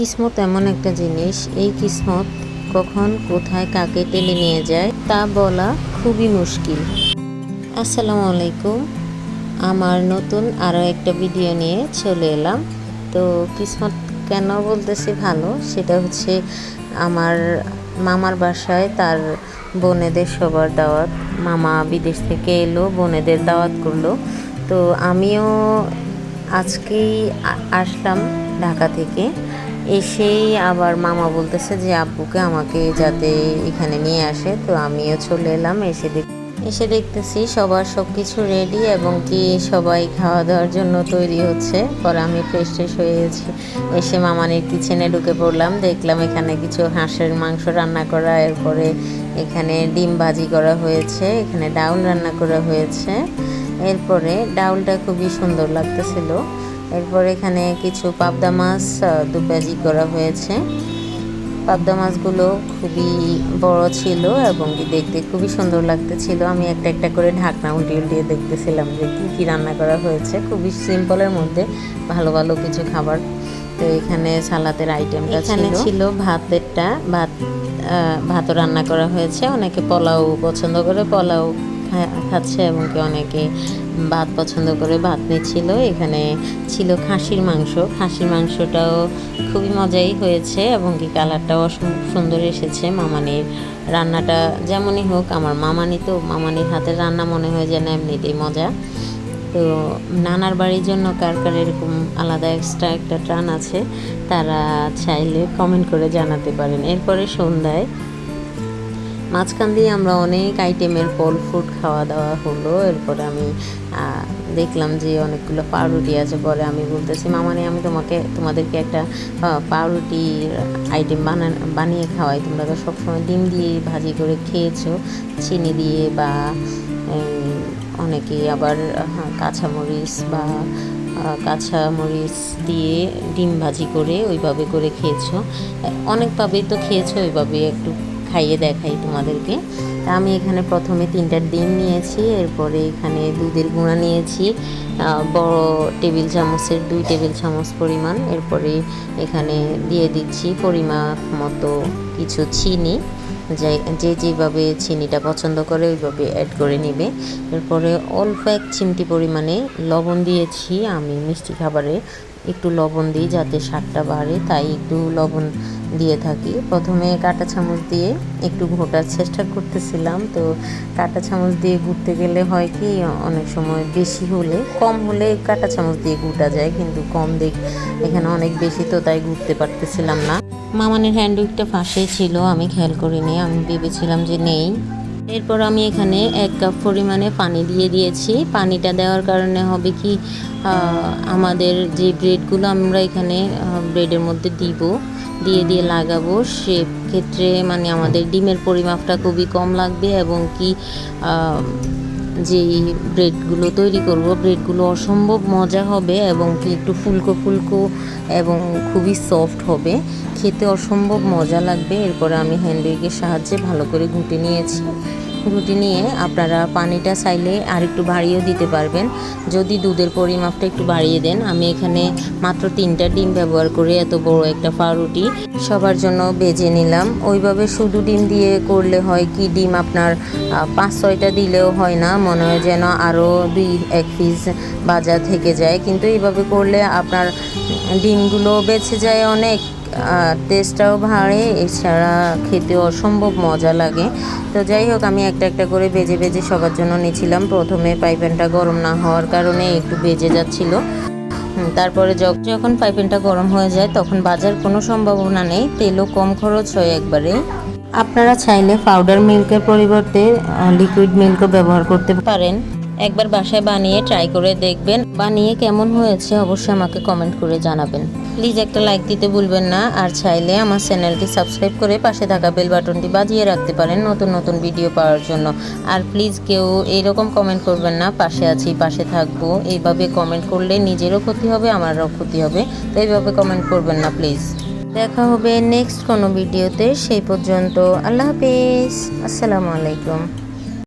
কিসমত এমন একটা জিনিস, এই কিসমত কখন, কোথায়, কাকে টেনে নিয়ে যায়, তা বলা খুবই মুশকিল। আসসালামু আলাইকুম। আমার নতুন আরও একটা ভিডিও নিয়ে চলে এলাম। তো কিসমত কেন বলতেছি ভালো? সেটা হচ্ছে আমার মামার বাসায় তার বোনেদের সবার দাওয়াত। মামা বিদেশ থেকে এলো, বোনেদের দাওয়াত করল। তো আমিও আজকেই আসলাম ঢাকা থেকে। এসেই আবার মামা বলতেছে যে, আব্বুকে আমাকে যাতে এখানে নিয়ে আসে। তো আমিও চলে এলাম, এসে দেখ, এসে দেখতেছি সবার সব কিছু রেডি এবং কি সবাই খাওয়া দাওয়ার জন্য তৈরি হচ্ছে। পরে আমি ফ্রেশ ট্রেশ হয়েছি এসে মামানির কিচেনে ঢুকে পড়লাম। দেখলাম এখানে কিছু হাঁসের মাংস রান্না করা, এরপরে এখানে ডিম ভাজি করা হয়েছে, এখানে ডাউল রান্না করা হয়েছে। এরপরে ডাউলটা খুবই সুন্দর লাগতেছিল। এরপর এখানে কিছু পাবদা মাছ আহ, দুপাজি করা হয়েছে। পাবদা মাছগুলো খুবই বড় ছিল এবং কি দেখতে খুবই সুন্দর লাগতেছিল। আমি একটা একটা করে ঢাকনা উল্টিয়ে উল্টিয়ে দেখতেছিলাম যে কী কী রান্না করা হয়েছে। খুবই সিম্পলের মধ্যে ভালো ভালো কিছু খাবার। তো এখানে সালাদের আইটেমটা এখানে ছিল। ভাতেরটা। ভাত ভাতও রান্না করা হয়েছে। অনেকে পোলাও পছন্দ করে পোলাও খাচ্ছে এবং কি অনেকে ভাত পছন্দ করে ভাত নিচ্ছিল। এখানে ছিল খাসির মাংস। খাসির মাংসটাও খুবই মজাই হয়েছে এবং কি কালারটাও সুন্দর এসেছে মামানির রান্নাটা যেমনই হোক। আমার মামানি তো, মামানির হাতের রান্না মনে হয় যেন এমনিতেই মজা। তো নানার বাড়ির জন্য কার কার এরকম আলাদা এক্সট্রা একটা টান আছে, তারা চাইলে কমেন্ট করে জানাতে পারেন। এরপরে সন্ধ্যায় মাঝখান দিয়ে আমরা অনেক আইটেমের ফল ফ্রুট খাওয়া দাওয়া হলো। এরপরে আমি দেখলাম যে অনেকগুলো পাউরুটি আছে। পরে আমি বলতেছি মামানি আমি তোমাকে তোমাদেরকে একটা পাউরুটির আইটেম বানান বানিয়ে খাওয়াই। তোমরা তো সবসময় ডিম দিয়ে ভাজি করে খেয়েছো চিনি দিয়ে বা অনেকে আবার হ্যাঁ, কাঁচামরিচ বা কাঁচামরিচ দিয়ে ডিম ভাজি করে ওইভাবে করে খেয়েছো। অনেকভাবেই তো খেয়েছো ওইভাবে একটু খাইয়ে দেখাই তোমাদেরকে। তা আমি এখানে প্রথমে তিনটা ডিম নিয়েছি, এরপরে এখানে দুধের গুঁড়া নিয়েছি বড় টেবিল চামচের, দুই টেবিল চামচ পরিমাণ। এরপরে এখানে দিয়ে দিচ্ছি পরিমাপ মতো কিছু চিনি। যে যেভাবে চিনিটা পছন্দ করে ওইভাবে অ্যাড করে নেবে। এরপরে অল্প এক চিমটি পরিমাণে লবণ দিয়েছি আমি মিষ্টি খাবারে। একটু লবণ দিই যাতে স্বাদটা বাড়ে, তাই একটু লবণ দিয়ে থাকি। প্রথমে কাঁটা চামচ দিয়ে একটু ঘোটার চেষ্টা করতেছিলাম, তো কাঁটা চামচ দিয়ে ঘুরতে গেলে হয় কি, অনেক সময় বেশি হলে, কম হলে কাঁটা চামচ দিয়ে ঘুটা যায়, কিন্তু কম দেখ, এখানে অনেক বেশি তো তাই ঘুরতে পারতেছিলাম না। মামানের হ্যান্ডউইকটা পাশেই ছিল, আমি খেয়াল করিনি, আমি ভেবেছিলাম যে নেই। এরপর আমি এখানে এক কাপ পরিমাণে পানি দিয়ে দিয়েছি। পানিটা দেওয়ার কারণে হবে কি আমাদের যে ব্রেডগুলো আমরা এখানে ব্রেডের মধ্যে দিব, দিয়ে দিয়ে লাগাবো, সে ক্ষেত্রে মানে আমাদের ডিমের পরিমাপটা খুবই কম লাগবে এবং কি যেই ব্রেডগুলো তৈরি করব, ব্রেডগুলো অসম্ভব মজা হবে এবং কি একটু ফুলকো ফুলকো এবং খুবই সফট হবে। খেতে অসম্ভব মজা লাগবে, এরপরে আমি হ্যান্ডউইকের সাহায্যে ভালো করে ঘুটে নিয়েছি। ঘুটে নিয়ে আপনারা পানিটা চাইলে আর একটু বাড়িয়েও দিতে পারবেন। যদি দুধের পরিমাপটা একটু বাড়িয়ে দেন, আমি এখানে মাত্র তিনটা ডিম ব্যবহার করে এত বড় একটা পাউরুটি সবার জন্য বেজে নিলাম। ওইভাবে শুধু ডিম দিয়ে করলে হয় কি, ডিম আপনার পাঁচ ছয়টা দিলেও হয় না, মনে হয় যেন আরও দুই, এক পিস বাজার থেকে যায়। কিন্তু এইভাবে করলে আপনার ডিমগুলো বেঁচে যায় অনেক। টেস্টটাও ভাড়ে, এছাড়া খেতে অসম্ভব মজা লাগে। তো যাই হোক, আমি একটা একটা করে বেজে বেজে সবার জন্য নিয়েছিলাম। প্রথমে পাইপেনটা গরম না হওয়ার কারণে একটু বেজে যাচ্ছিল। তারপরে যখ- যখন পাইপেনটা গরম হয়ে যায়, তখন বাজার কোনো সম্ভাবনা নেই, তেলও কম খরচ হয় একবারে। আপনারা চাইলে পাউডার মিল্কের পরিবর্তে লিকুইড মিল্কও ব্যবহার করতে পারেন। একবার বাসায় বানিয়ে ট্রাই করে দেখবেন। বানিয়ে কেমন হয়েছে অবশ্যই আমাকে কমেন্ট করে জানাবেন। প্লিজ একটা লাইক দিতে ভুলবেন না, আর চাইলে আমার চ্যানেলটি সাবস্ক্রাইব করে পাশে থাকা বেল বাটনটি বাজিয়ে রাখতে পারেন নতুন নতুন ভিডিও পাওয়ার জন্য। আর প্লিজ কেউ এইরকম কমেন্ট করবেন না, পাশে আছি, পাশে থাকব। এইভাবে কমেন্ট করলে নিজেরও ক্ষতি হবে, আমারও ক্ষতি হবে। তো এইভাবে কমেন্ট করবেন না প্লিজ দেখা হবে নেক্সট কোনো ভিডিওতে সেই পর্যন্ত আল্লাহ হাফেজ। আসসালামু আলাইকুম।